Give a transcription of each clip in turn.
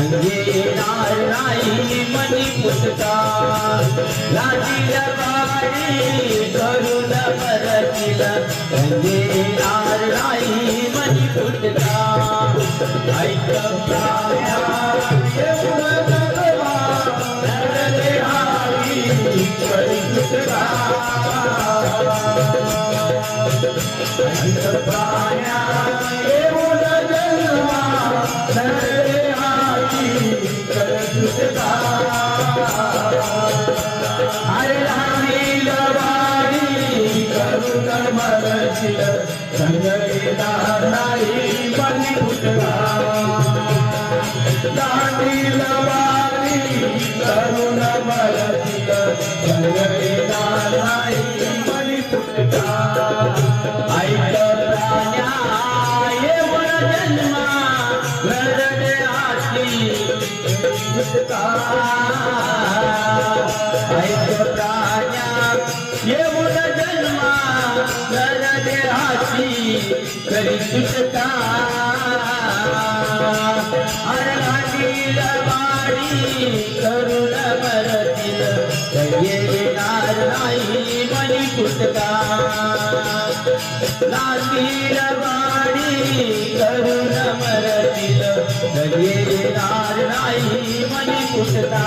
संगे येणार नाही मनी पुटका लाजीला बारी करून परतील. संगे नाही मनी पुटका ऐक करुण मरशील नाही मनी फुटला करुण नाही फुटला ऐक प्राण्या जन्मा ऐक प्राण्या जन्मा नर देहाची करी वाडी करुण मरतील येणार नाही मनी फुटका नांदील वाडी करुण मरतील येणार नाही मनी फुटका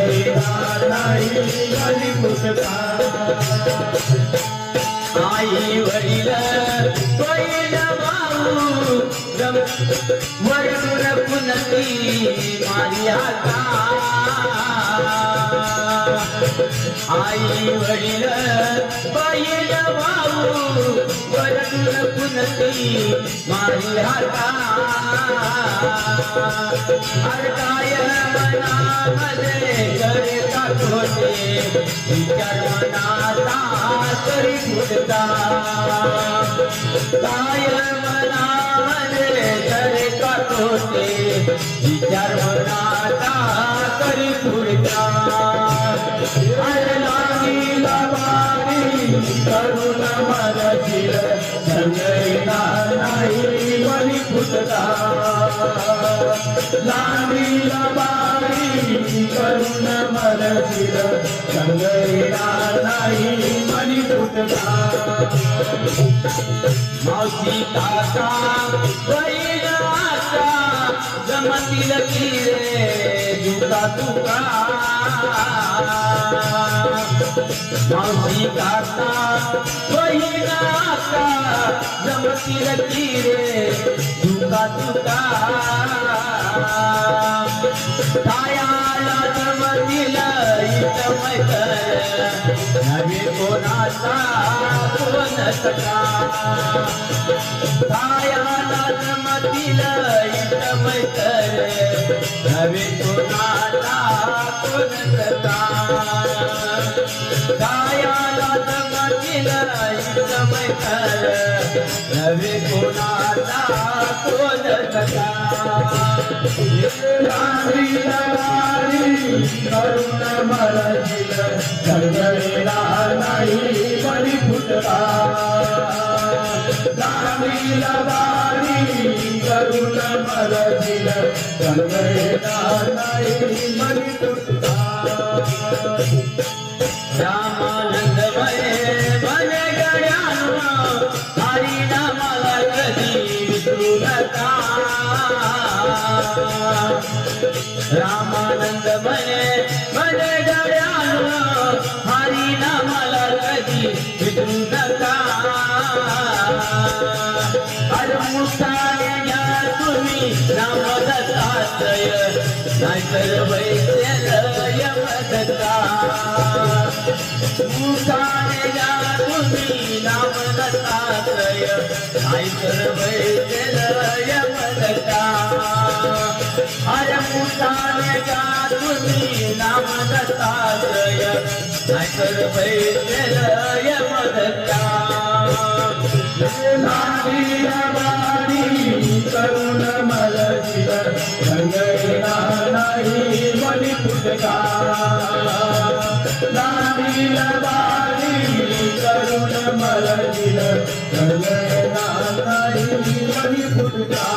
नाही मनी आई वडील भाऊ पुनती मारिया आई वडील पहिल भाऊ वरून पुनती मारिया अडकाय मनामध्ये करता खोटे विचार मनाता करी फुटता काय मनामध्ये करता खोटे विचार मना करुणा करुण मरतील नाही मनी करुण मरतील संगईना नाही मनी फुटता मावशी बैल जमतील किरे जुता तुका मावशी काका बैल आका जमतील किरे दुका तुका कायाला जमतील इतमय नवे कोणाचा कोण सका कायाला जमतील इतमय नवे कोणाचा कोण सका कायाला नवे करुण मरजिल नाही बळी फुटला गावीला बारी करुण मरजिल नाही बळी फुटला रामानंद मने मने गड्यानो हरी नामाला कधी विसरू नका अरे घ्या तुम्ही रामदत्तात्रय नाहीतर वैद्य यमदत्ता मुखाने घ्या तुम्ही रामदत्तात्रय नाहीतर वैद्य अरे मुखाने घ्या तुम्ही नाम दत्तात्रय नाहीतर पैसेल यमदत्ता करुण मलजिल गंगेना नाही मनी फुटका नांदील बारी करुण मलजिल गंगेना नाही मनी फुटका